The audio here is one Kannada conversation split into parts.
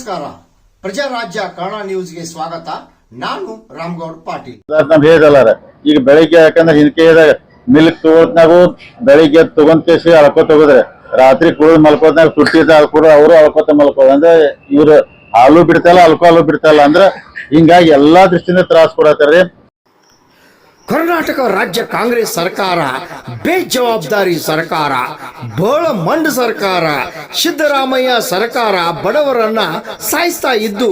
ನಮಸ್ಕಾರ. ಪ್ರಜಾರಾಜ್ಯ ಕನ್ನಡ ನ್ಯೂಸ್ಗೆ ಸ್ವಾಗತ. ನಾನು ರಾಮಗೌಡ್ ಪಾಟೀಲ್. ನಮ್ ಹೇಳಿದಲ್ಲಾರ. ಈಗ ಬೆಳಿಗ್ಗೆ ಯಾಕಂದ್ರೆ ಹಿಂದಕ್ಕೆ ಮಿಲ್ಕ್ ತಗೋದ್ನಾಗು ಬೆಳಿಗ್ಗೆ ತಗೊಂತೇಸಿ ಅಳ್ಕೊತ ತಗೋದ್ರೆ ರಾತ್ರಿ ಕುಡಿದ್ ಮಲ್ಕೋದ್ನಾಗ ಸುಟ್ಟಿದ ಕೂಡ ಅವರು ಅಳ್ಕೊತ ಮಲ್ಕೋದ್. ಅಂದ್ರೆ ಇವ್ರು ಹಾಲು ಬಿಡ್ತಲ್ಲ ಅಲ್ಕೋಹಾಲು ಬಿಡ್ತಲ್ಲ ಅಂದ್ರೆ ಹಿಂಗಾಗಿ ಎಲ್ಲಾ ದೃಷ್ಟಿಯಿಂದ ತ್ರಾಸ ಕೊಡತ್ತಾರ್ರಿ ಕರ್ನಾಟಕ ರಾಜ್ಯ ಕಾಂಗ್ರೆಸ್ ಸರ್ಕಾರ, ಬೇಜವಾಬ್ದಾರಿ ಸರ್ಕಾರ ಬಹಳ ಮಂಡ್ ಸರ್ಕಾರ, ಸಿದ್ದರಾಮಯ್ಯ ಸರ್ಕಾರ ಬಡವರನ್ನ ಸಾಯಿಸ್ತಾ ಇದ್ದು,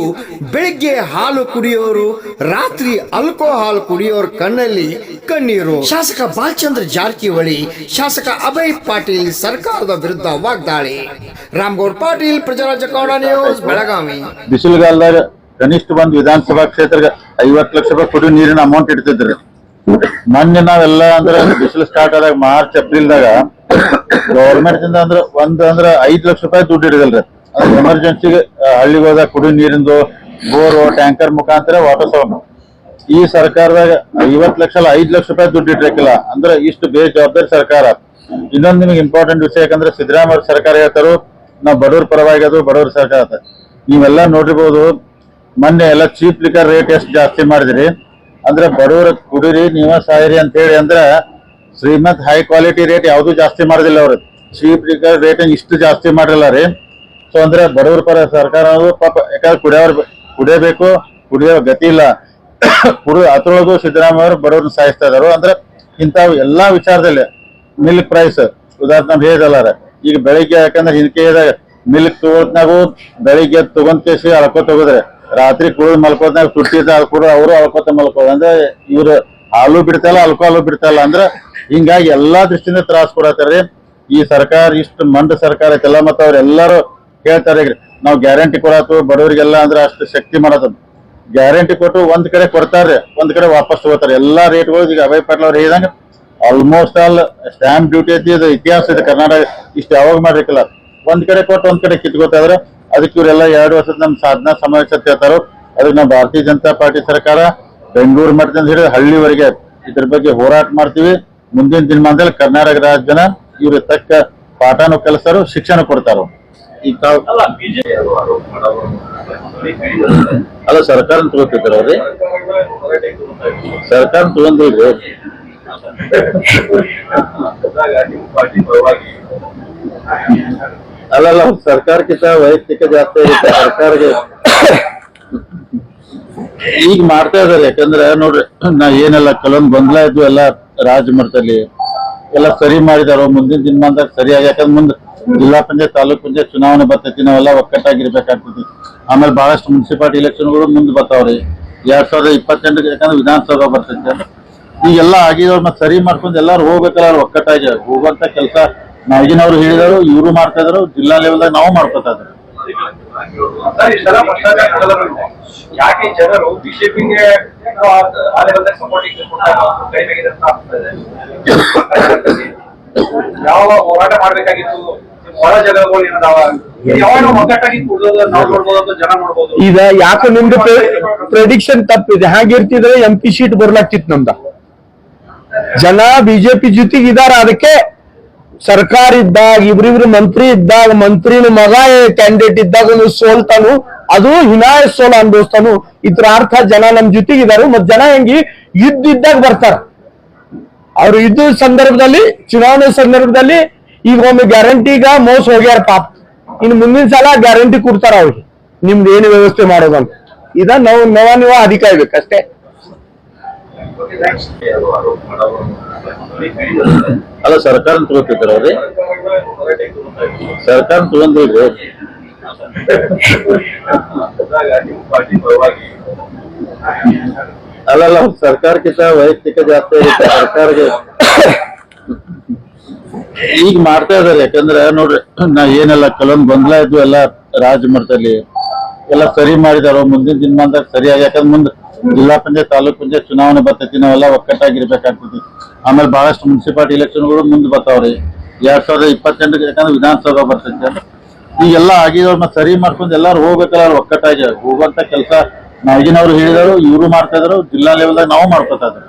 ಬೆಳಿಗ್ಗೆ ಹಾಲು ಕುಡಿಯೋರು, ರಾತ್ರಿ ಆಲ್ಕೋಹಾಲ್ ಕುಡಿಯೋರ್ ಕಣ್ಣಲ್ಲಿ ಕಣ್ಣೀರು. ಶಾಸಕ ಬಾಲಚಂದ್ರ ಜಾರಕಿಹೊಳಿ, ಶಾಸಕ ಅಭಯ್ ಪಾಟೀಲ್ ಸರ್ಕಾರದ ವಿರುದ್ಧ ವಾಗ್ದಾಳಿ. ರಾಮ್ಗೌಡ್ ಪಾಟೀಲ್ ಪ್ರಜಾರಾಜ್ಯ ಕನ್ನಡ ನ್ಯೂಸ್, ಬೆಳಗಾವಿ. ಬಿಸಿಲುಗಾಲದಾಗ ಕನಿಷ್ಠ ಒಂದು ವಿಧಾನಸಭಾ ಕ್ಷೇತ್ರ ಐವತ್ತು ಲಕ್ಷ ರೂಪಾಯಿ ಕುಡಿಯೋ ನೀರಿನ ಅಮೌಂಟ್ ಇಡ್ತಿದ್ರಿ. ಮೊನ್ನೆ ನಾವೆಲ್ಲ ಅಂದ್ರೆ ಬಿಸಿಲು ಸ್ಟಾರ್ಟ್ ಆದಾಗ ಮಾರ್ಚ್, ಏಪ್ರಿಲ್ದಾಗ ಗೌರ್ಮೆಂಟ್ ಇಂದ ಅಂದ್ರೆ ಒಂದ್ ಅಂದ್ರೆ ಐದ್ ಲಕ್ಷ ರೂಪಾಯಿ ದುಡ್ಡು ಹಿಡಿದಲ್ರಿ. ಎಮರ್ಜೆನ್ಸಿಗೆ ಹಳ್ಳಿಗೆ ಹೋದಾಗ ಕುಡಿಯೋ ನೀರಿಂದು, ಬೋರು ಟ್ಯಾಂಕರ್ ಮುಖಾಂತರ ವಾಟರ್ ಸೌಂಡ್ ಈ ಸರ್ಕಾರದಾಗ ಐವತ್ ಲಕ್ಷ ಅಲ್ಲ, ಐದ್ ಲಕ್ಷ ರೂಪಾಯಿ ದುಡ್ಡು ಇಟ್ಟಿರಕಿಲ್ಲ ಅಂದ್ರೆ ಇಷ್ಟು ಬೇಜವಾಬ್ದಾರಿ ಸರ್ಕಾರ. ಇನ್ನೊಂದು ನಿಮಗೆ ಇಂಪಾರ್ಟೆಂಟ್ ವಿಷಯ ಯಾಕಂದ್ರೆ ಸಿದ್ದರಾಮಯ್ಯ ಸರ್ಕಾರ ಹೇಳ್ತಾರೋ, ನಾವು ಬಡವ್ರ ಪರವಾಗಿ ಅದು, ಬಡವ್ರ ಸರ್ಕಾರ ನೀವೆಲ್ಲ ನೋಡಿರ್ಬೋದು, ಮೊನ್ನೆ ಎಲ್ಲ ಚೀಪ್ ಲಿಕರ್ ರೇಟ್ ಎಷ್ಟು ಜಾಸ್ತಿ ಮಾಡಿದ್ರಿ. ಅಂದ್ರೆ ಬಡವರ ಕುಡಿರಿ, ನೀವ ಸಾಯಿರಿ ಅಂತ ಹೇಳಿ ಅಂದ್ರೆ ಶ್ರೀಮಂತ್ ಹೈ ಕ್ವಾಲಿಟಿ ರೇಟ್ ಯಾವ್ದು ಜಾಸ್ತಿ ಮಾಡೋದಿಲ್ಲ ಅವ್ರು. ಚೀಪ್ ರೇಟಿಂಗ್ ರೇಟ್ ಇಷ್ಟು ಜಾಸ್ತಿ ಮಾಡಿಲ್ಲ ರೀ. ಸೊ ಅಂದ್ರೆ ಬಡವ್ರ ಪರ ಸರ್ಕಾರ ಪಾಪ, ಯಾಕಂದ್ರೆ ಕುಡಿಯೋರ್ ಕುಡಿಯಬೇಕು, ಕುಡಿಯೋ ಗತಿ ಇಲ್ಲ. ಕುಡಿ, ಅದ್ರೊಳಗೂ ಸಿದ್ದರಾಮಯ್ಯ ಅವರು ಬಡವ್ರನ್ನ ಸಾಯಿಸ್ತಾ ಇದಾರು. ಅಂದ್ರೆ ಇಂಥ ಎಲ್ಲಾ ವಿಚಾರದಲ್ಲಿ ಮಿಲ್ಕ್ ಪ್ರೈಸ್ ಉದಾಹರಣೆ ನಮ್ಗೆ ಹೇಳಿದಲ್ಲಾರ ಈಗ ಬೆಳಿಗ್ಗೆ ಯಾಕಂದ್ರೆ ಹಿಂದಕ್ಕೆ ಮಿಲ್ಕ್ ತಗೋದ್ನಾಗು ಬೆಳಿಗ್ಗೆ ತಗೊಂತೇಸಿ ಅಳ್ಕೊತ ಹೋಗುದ್ರೆ ರಾತ್ರಿ ಕೂಡ ಮಲ್ಕೋದಾಗ ಸುಟ್ಟಿದ ಕೂಡ ಅವರು ಅಳ್ಕೋತ ಮಲ್ಕೋದ್. ಅಂದ್ರೆ ಇವ್ರು ಹಾಲು ಬಿಡ್ತಲ್ಲ ಅಲ್ಕೋಹಾಲು ಬಿಡ್ತಲ್ಲ ಅಂದ್ರೆ ಹಿಂಗಾಗಿ ಎಲ್ಲಾ ದೃಷ್ಟಿಯಿಂದ ತ್ರಾಸ ಕೊಡತ್ತಾರ್ರಿ ಈ ಸರ್ಕಾರ ಇಷ್ಟು ಮಂಡ ಸರ್ಕಾರ ಐತಲ್ಲ ಮತ್ತ ಅವ್ರೆಲ್ಲಾರು ಹೇಳ್ತಾರೆ ನಾವು ಗ್ಯಾರಂಟಿ ಕೊಡತ್ತು ಬಡವರಿಗೆಲ್ಲ ಅಂದ್ರೆ ಅಷ್ಟು ಶಕ್ತಿ ಮಾಡೋದು ಗ್ಯಾರಂಟಿ ಕೊಟ್ಟು ಒಂದ್ ಕಡೆ ಕೊಡ್ತಾರೆ ಒಂದ್ ಕಡೆ ವಾಪಸ್ ತಗೋತಾರೆ. ಎಲ್ಲಾ ರೇಟ್ಗಳು ಈಗ ಅಭಯ್ ಪಾಟೀಲ್ ಅವ್ರು ಹೇಳಿದಂಗ ಆಲ್ಮೋಸ್ಟ್ ಆಲ್ ಸ್ಟಾಂಪ್ ಡ್ಯೂಟಿ ಐತಿ, ಇದು ಇತಿಹಾಸ ಇದೆ ಕರ್ನಾಟಕ, ಇಷ್ಟು ಯಾವಾಗ ಮಾಡಿರ್ಕಿಲ್ಲ ಒಂದ್ ಕಡೆ ಕೊಟ್ಟು ಒಂದ್ ಕಡೆ ಕಿತ್ಕೋತಾ ಇದ್ರೆ. ಅದಕ್ಕೆ ಇವರೆಲ್ಲ ಎರಡು ವರ್ಷದ ನಮ್ಮ ಸಾಧನಾ ಸಮಾವೇಶ ಅಂತ ಹೇಳ್ತಾರೋ ಅದಕ್ಕೆ ನಾವು ಭಾರತೀಯ ಜನತಾ ಪಾರ್ಟಿ ಸರ್ಕಾರ ಬೆಂಗಳೂರು ಮಟ್ಟದಿಂದ ಹಿಡಿದು ಹಳ್ಳಿವರೆಗೆ ಇದ್ರ ಬಗ್ಗೆ ಹೋರಾಟ ಮಾಡ್ತೀವಿ ಮುಂದಿನ ದಿನಮಾನದಲ್ಲಿ ಕರ್ನಾಟಕ ರಾಜ್ಯನ ಇವರು ತಕ್ಕ ಪಾಠನೂ ಕಲಿಸ್ತಾರೋ ಶಿಕ್ಷಣ ಕೊಡ್ತಾರೋ ಈ ತಾವು ಅಲ್ಲ ಸರ್ಕಾರ ತಗೋತಿದ್ರ ಅವ್ರಿ ಸರ್ಕಾರ ತಗೊಂಡಿದ್ರು ಅಲ್ಲಲ್ಲ, ಸರ್ಕಾರಕ್ಕಿಂತ ವೈಯಕ್ತಿಕ ಜಾಸ್ತಿ ಆಗಿತ್ತು ಸರ್ಕಾರಕ್ಕೆ ಈಗ ಮಾಡ್ತಾ ಇದಾರೆ ಯಾಕಂದ್ರೆ ನೋಡ್ರಿ, ನಾ ಏನೆಲ್ಲ ಕೆಲವೊಂದು ಗೊಂದಲ ಇದ್ವು, ಎಲ್ಲ ರಾಜಮಠದಲ್ಲಿ ಎಲ್ಲ ಸರಿ ಮಾಡಿದಾರೋ. ಮುಂದಿನ ದಿನಮಾನದಾಗ ಸರಿಯಾಗಿ, ಯಾಕಂದ್ರೆ ಮುಂದೆ ಜಿಲ್ಲಾ ಪಂಚಾಯತ್, ತಾಲೂಕ್ ಪಂಚಾಯತ್ ಚುನಾವಣೆ ಬರ್ತೈತಿ, ನಾವೆಲ್ಲ ಒಕ್ಕಟ್ಟಾಗಿರ್ಬೇಕಾಗ್ತೈತಿ. ಆಮೇಲೆ ಬಹಳಷ್ಟು ಮುನ್ಸಿಪಾಲ್ಟಿ ಎಲೆಕ್ಷನ್ಗಳು ಮುಂದೆ ಬರ್ತಾವ್ರಿ. ಎರಡ್ ಸಾವಿರದ ಇಪ್ಪತ್ತೆಂಟಕ್ಕೆ, ಯಾಕಂದ್ರೆ ವಿಧಾನಸಭಾ ಬರ್ತೈತಿ. ಈಗೆಲ್ಲ ಆಗಿದವ್ರು ಮತ್ತೆ ಸರಿ ಮಾಡ್ಕೊಂಡು ಎಲ್ಲಾರು ಹೋಗ್ಬೇಕಲ್ಲ ಒಕ್ಕಟ್ಟಾಗಿ ಹೋಗುವಂತ ಕೆಲಸ ನಾವಿಗಿನವ್ರು ಹೇಳಿದರು ಇವರು ಮಾಡ್ತಾ ಇದ್ರು ಜಿಲ್ಲಾ ಲೆವೆಲ್ದಾಗ ನಾವು ಮಾಡ್ಕೋತಾ ಇದ್ರು. ಯಾಕೆ ಜನರು ಬಿಜೆಪಿಗೆ ಯಾವ ಹೋರಾಟ ಮಾಡ್ಬೇಕಾಗಿತ್ತು? ಈಗ ಯಾಕೆ ನಿಮ್ದು ಪ್ರೆಡಿಕ್ಷನ್ ತಪ್ಪಿದೆ. ಹಾಗಿರ್ತಿದ್ರೆ ಎಂ ಪಿ ಶೀಟ್ ಬರ್ಲಾಗ್ತಿತ್ತು ನಮ್ದ. ಜನ ಬಿಜೆಪಿ ಜೊತೆಗೆ ಇದಾರ ಅದಕ್ಕೆ ಸರ್ಕಾರ ಇದ್ದಾಗ ಇಬ್ರಿಬ್ರು ಮಂತ್ರಿ ಇದ್ದಾಗ ಮಂತ್ರಿನ ಮಗ ಕ್ಯಾಂಡಿಡೇಟ್ ಇದ್ದಾಗ ಸೋಲ್ತಾನು ಅದು ಹಿನಾಯ ಸೋಲ ಅನುಭವಿಸ್ತಾನು ಇದ್ರ ಅರ್ಥ ಜನ ನಮ್ ಜೊತೆಗಿದಾರು ಮತ್ ಜನ ಹೆಂಗಿ ಇದ್ದಿದ್ದಾಗ ಬರ್ತಾರ. ಅವ್ರು ಇದ್ದ ಸಂದರ್ಭದಲ್ಲಿ, ಚುನಾವಣೆ ಸಂದರ್ಭದಲ್ಲಿ, ಈಗ ಒಮ್ಮೆ ಗ್ಯಾರಂಟಿಗ ಮೋಸ ಹೋಗ್ಯಾರ ಪಾಪ. ಇನ್ನು ಮುಂದಿನ ಸಲ ಗ್ಯಾರಂಟಿ ಕೊಡ್ತಾರ ಅವ್ರಿಗೆ. ನಿಮ್ದು ಏನು ವ್ಯವಸ್ಥೆ ಮಾಡೋದಂತ ಇದ ನಾವು, ನವ, ನೀವ ಅಧಿಕ ಅಷ್ಟೇ ಆರೋಪ ಮಾಡೋರು ಅಲ್ಲ ಸರ್ಕಾರ ತಗೋತಿದ್ರ ಅವ್ರಿ. ಸರ್ಕಾರ ತಗೊಂಡ್ರಿ ಅಲ್ಲಲ್ಲ ಸರ್ಕಾರಕ್ಕಿಂತ ವೈಯಕ್ತಿಕ ಜಾಸ್ತಿ ಇರುತ್ತೆ ಸರ್ಕಾರಕ್ಕೆ. ಈಗ ಮಾಡ್ತಾ ಇದಾರೆ ಯಾಕಂದ್ರೆ ನೋಡ್ರಿ, ನಾ ಏನೆಲ್ಲ, ಕೆಲವೊಂದು ಗೊಂದಲ ಇದ್ವು ಎಲ್ಲ ರಾಜ ಮಟ್ಟದಲ್ಲಿ ಎಲ್ಲ ಸರಿ ಮಾಡಿದಾರೋ ಮುಂದಿನ ದಿನಮಾನದಾಗ ಸರಿಯಾಗಿ ಯಾಕಂದ್ರೆ ಮುಂದೆ ಜಿಲ್ಲಾ ಪಂಚಾಯತ್, ತಾಲೂಕ್ ಪಂಚಾಯತ್ ಚುನಾವಣೆ ಬರ್ತೈತಿ, ನಾವೆಲ್ಲ ಒಕ್ಕಟ್ಟಾಗಿರ್ಬೇಕಾಗ್ತೈತಿ ಆಮೇಲೆ ಬಹಳಷ್ಟು ಮುನ್ಸಿಪಾಲ್ಟಿ ಇಲೆಕ್ಷನ್ಗಳು ಮುಂದೆ ಬರ್ತಾವ್ರಿ. ಎರಡ್ ಸಾವಿರದ ಇಪ್ಪತ್ತೆಂಟಕ್ಕೆ, ಯಾಕಂದ್ರೆ ವಿಧಾನಸಭಾ ಬರ್ತೈತಿ. ಈಗೆಲ್ಲ ಆಗಿದವ್ರು ಮತ್ತೆ ಸರಿ ಮಾಡ್ಕೊಂಡು ಎಲ್ಲಾರು ಹೋಗ್ಬೇಕಲ್ಲ, ಅವ್ರು ಒಕ್ಕಟ್ಟಾಗಿ. ಹೋಗುವಂತ ಕೆಲಸ ನಾವಿಗಿನವ್ರು ಹೇಳಿದರು, ಇವರು ಮಾಡ್ತಾ ಇದ್ರು, ಜಿಲ್ಲಾ ಲೆವೆಲ್ದಾಗ ನಾವು ಮಾಡ್ಕೊತಾ ಇದ್ರು.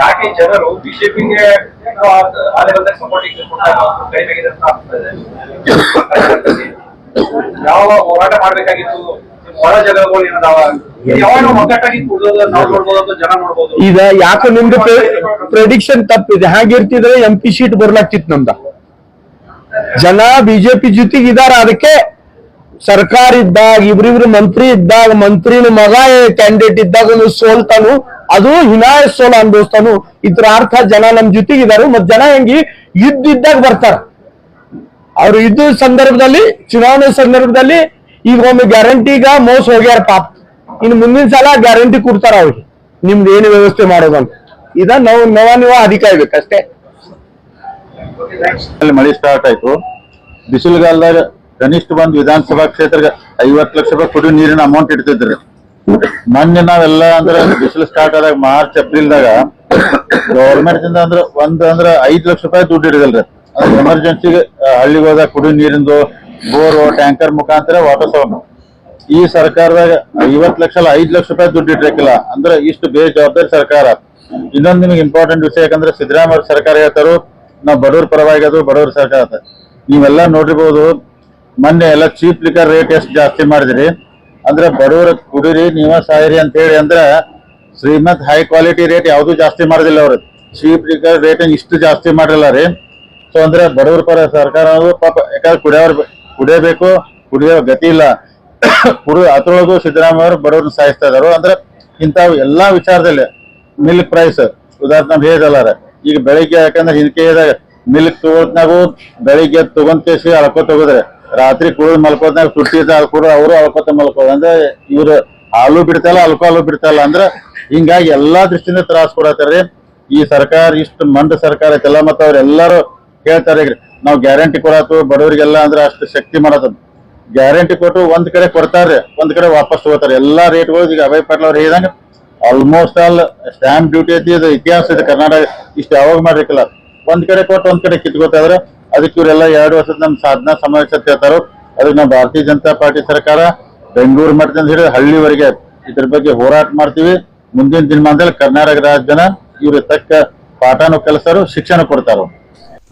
ಯಾಕೆ ಜನರು ಬಿಜೆಪಿಗೆ ಯಾವ ಹೋರಾಟ ಮಾಡ್ಬೇಕಾಗಿತ್ತು? ಈಗ ಯಾಕೆ ನಿಮ್ದು ಪ್ರೆಡಿಕ್ಷನ್ ತಪ್ಪಿದೆ. ಹಾಗಿರ್ತಿದ್ರೆ ಎಂ ಪಿ ಶೀಟ್ ಬರ್ಲಾಗ್ತಿತ್ತು ನಮ್ದ. ಜನ ಬಿಜೆಪಿ ಜೊತೆಗಿದಾರ ಅದಕ್ಕೆ ಸರ್ಕಾರ ಇದ್ದಾಗ, ಇಬ್ರಿಬ್ರು ಮಂತ್ರಿ ಇದ್ದಾಗ, ಮಂತ್ರಿನ ಮಗ ಕ್ಯಾಂಡಿಡೇಟ್ ಇದ್ದಾಗ ಸೋಲ್ತಾನು, ಅದು ಹಿನಾಯ ಸೋಲ ಅನ್ಭವಿಸ್ತಾನು ಇದ್ರ ಅರ್ಥ ಜನ ನಮ್ ಜೊತೆಗೆ ಇದಾರು ಮತ್ ಜನ ಹೆಂಗಿ ಯುದ್ಧ ಇದ್ದಾಗ ಬರ್ತಾರ. ಅವ್ರು ಇದ್ದ ಸಂದರ್ಭದಲ್ಲಿ, ಚುನಾವಣೆ ಸಂದರ್ಭದಲ್ಲಿ, ಈಗ ಒಮ್ಮೆ ಗ್ಯಾರಂಟಿಗ ಮೋಸ ಹೋಗ್ಯಾರ ಪಾಪ. ಇನ್ನು ಮುಂದಿನ ಸಲ ಗ್ಯಾರಂಟಿ ಕೊಡ್ತಾರ ಅವ್ರಿಗೆ ನಿಮ್ದು ಏನು ವ್ಯವಸ್ಥೆ ಮಾಡೋದಂತ ಇದ ನಾವು, ನವ ನೀವ ಅಧಿಕಾರಬೇಕಷ್ಟೇ ಅಲ್ಲಿ ಮಳೆ ಸ್ಟಾರ್ಟ್ ಆಯ್ತು. ಬಿಸಿಲುಗಾಲದಾಗ ಕನಿಷ್ಠ ಬಂದ್ ವಿಧಾನಸಭಾ ಕ್ಷೇತ್ರಕ್ಕೆ ಐವತ್ತು ಲಕ್ಷ ರೂಪಾಯಿ ಕುಡಿಯೋ ನೀರಿನ ಅಮೌಂಟ್ ಇಡ್ತಿದ್ರು. ಮೊನ್ನೆ ನಾವೆಲ್ಲ ಅಂದ್ರೆ ಬಿಸಿಲು ಸ್ಟಾರ್ಟ್ ಆದಾಗ ಮಾರ್ಚ್, ಏಪ್ರಿಲ್ದಾಗ ಗೌರ್ಮೆಂಟ್ ಇಂದ ಅಂದ್ರೆ ಒಂದ್ ಅಂದ್ರ ಐದ್ ಲಕ್ಷ ರೂಪಾಯಿ ದುಡ್ಡು ಹಿಡಿದಲ್ರಿ. ಅಂದ್ರೆ ಎಮರ್ಜೆನ್ಸಿಗೆ ಹಳ್ಳಿಗೆ ಹೋದಾಗ ಕುಡಿಯೋ ನೀರಿಂದು, ಬೋರ್ ಟ್ಯಾಂಕರ್ ಮುಖಾಂತರ ವಾಟರ್ ಸೌಂಡ್ ಈ ಸರ್ಕಾರದಾಗ ಐವತ್ ಲಕ್ಷ ಅಲ್ಲ, ಐದ್ ಲಕ್ಷ ರೂಪಾಯಿ ದುಡ್ಡು ಇಟ್ಟಿರಕಿಲ್ಲ ಅಂದ್ರೆ ಇಷ್ಟು ಬೇಜವಾಬ್ದಾರಿ ಸರ್ಕಾರ. ಇನ್ನೊಂದು ನಿಮಗೆ ಇಂಪಾರ್ಟೆಂಟ್ ವಿಷಯ ಯಾಕಂದ್ರೆ ಸಿದ್ದರಾಮಯ್ಯ ಸರ್ಕಾರ ಹೇಳ್ತಾರೋ, ನಾವು ಬಡವ್ರ ಪರವಾಗಿ ಅದು ಬಡವ್ರ ಸರ್ಕಾರ ನೀವೆಲ್ಲ ನೋಡಿರ್ಬೋದು ಮೊನ್ನೆ ಎಲ್ಲ ಚೀಪ್ ಲಿಕರ್ ರೇಟ್ ಎಷ್ಟು ಜಾಸ್ತಿ ಮಾಡಿದ್ರಿ? ಅಂದ್ರೆ ಬಡವರ ಕುಡಿರಿ, ನೀವ ಸಾಯಿರಿ ಅಂತ ಹೇಳಿ ಅಂದ್ರೆ ಶ್ರೀಮಂತ್ ಹೈ ಕ್ವಾಲಿಟಿ ರೇಟ್ ಯಾವುದು ಜಾಸ್ತಿ ಮಾಡೋದಿಲ್ಲ ಅವ್ರು. ಚೀಪ್ ಲಿಕರ್ ರೇಟ್ ಇಷ್ಟು ಜಾಸ್ತಿ ಮಾಡಿಲ್ಲ ರೀ. ಸೊ ಅಂದ್ರೆ ಬಡವ್ರ ಪರ ಸರ್ಕಾರ ಪಾಪ, ಯಾಕಂದ್ರೆ ಕುಡಿಯೋರ್ ಕುಡಿಯಬೇಕು, ಕುಡಿಯೋ ಗತಿ ಇಲ್ಲ. ಕುಡಿ ಅದ್ರೊಳಗೂ ಸಿದ್ದರಾಮಯ್ಯ ಅವರು ಬಡವ್ರನ್ನ ಸಾಯಿಸ್ತಾ ಇದಾರು. ಅಂದ್ರೆ ಇಂಥವು ಎಲ್ಲಾ ವಿಚಾರದಲ್ಲಿ ಮಿಲ್ಕ್ ಪ್ರೈಸ್ ಉದಾಹರಣೆ ನಾವು ಹೇಳಿದಲ್ಲಾರ ಈಗ ಬೆಳಿಗ್ಗೆ ಯಾಕಂದ್ರೆ ಹಿಂದಕ್ಕೆ ಮಿಲ್ಕ್ ತಗೋತ್ನಾಗು ಬೆಳಿಗ್ಗೆ ತಗೊಂತೇಸಿ ಅಳ್ಕೊ ತಗೋದ್ರೆ. ರಾತ್ರಿ ಕುಡಿದು ಮಲ್ಕೋದ್ನಾಗ ಸುಟ್ಟಿ ಕೂಡ ಅವರು ಅಳ್ಕೋತ ಮಲ್ಕೋದ್. ಅಂದ್ರೆ ಇವ್ರು ಹಾಲು ಬಿಡ್ತಲ್ಲ ಅಲ್ಕೋಹಾಲು ಬಿಡ್ತಲ್ಲ ಅಂದ್ರೆ ಹಿಂಗಾಗಿ ಎಲ್ಲಾ ದೃಷ್ಟಿಯಿಂದ ತ್ರಾಸ ಕೊಡತ್ತಾರ್ರಿ ಈ ಸರ್ಕಾರ ಇಷ್ಟು ಮಂದ ಸರ್ಕಾರ ಐತಲ್ಲ ಮತ್ತ ಅವ್ರೆಲ್ಲಾರು ಹೇಳ್ತಾರೆ ನಾವು ಗ್ಯಾರಂಟಿ ಕೊಡತ್ತು ಬಡವರಿಗೆಲ್ಲ ಅಂದ್ರೆ ಅಷ್ಟು ಶಕ್ತಿ ಮಾಡತ್ತ ಗ್ಯಾರಂಟಿ ಕೊಟ್ಟು ಒಂದ್ ಕಡೆ ಕೊಡ್ತಾರ್ರಿ, ಒಂದ್ ಕಡೆ ವಾಪಸ್ ತಗೋತಾರೆ. ಎಲ್ಲಾ ರೇಟ್ಗಳು ಈಗ ಅಭಯ್ ಪಾಟೀಲ್ ಅವ್ರು ಹೇಳಿದಂಗ ಆಲ್ಮೋಸ್ಟ್ ಆಲ್ ಸ್ಟ್ಯಾಂಪ್ ಡ್ಯೂಟಿ ಐತಿ, ಇದು ಇತಿಹಾಸ ಇದೆ ಕರ್ನಾಟಕ ಇಷ್ಟು ಯಾವಾಗ ಮಾಡಿರ್ಕಿಲ್ಲ ಒಂದ್ ಕಡೆ ಕೊಟ್ಟು ಒಂದ್ ಕಡೆ ಕಿತ್ಕೋತಾ ಇದ್ರೆ ಅದಕ್ಕೆ ಇವರೆಲ್ಲ ಎರಡು ವರ್ಷದ ನಮ್ಮ ಸಾಧನಾ ಸಮಾವೇಶ ಕೇಳ್ತಾರ ಅದಕ್ಕೆ ನಾವು ಭಾರತೀಯ ಜನತಾ ಪಾರ್ಟಿ ಸರ್ಕಾರ, ಬೆಂಗಳೂರು ಮಟ್ಟದಿಂದ ಹಿಡಿದು ಹಳ್ಳಿವರೆಗೆ ಇದ್ರ ಬಗ್ಗೆ ಹೋರಾಟ ಮಾಡ್ತೀವಿ. ಮುಂದಿನ ದಿನಮಾನದಲ್ಲಿ ಕರ್ನಾಟಕ ರಾಜ್ಯನ ಇವರು ತಕ್ಕ ಪಾಠನೂ ಕಲಿಸರು ಶಿಕ್ಷಣ ಕೊಡ್ತಾರೋ.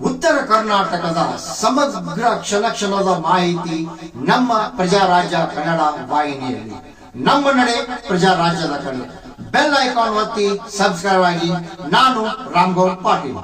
ಉತ್ತರ ಕರ್ನಾಟಕದ ಸಮಗ್ರ ಕ್ಷಣ ಕ್ಷಣದ ಮಾಹಿತಿ ನಮ್ಮ ಪ್ರಜಾರಾಜ್ಯ ಕನ್ನಡ ವಾಹಿನಿಯಲ್ಲಿ. ನಮ್ಮ ನಡೆ ಪ್ರಜಾರಾಜ್ಯದ ಕನ್ನಡ ಬೆಲ್ ಐಕಾನ್ ಒತ್ತಿ ಸಬ್ಸ್ಕ್ರೈಬ್ ಆಗಿ, ನಾನು ರಾಮ್ಗೌಡ್ ಪಾಟೀಲ್.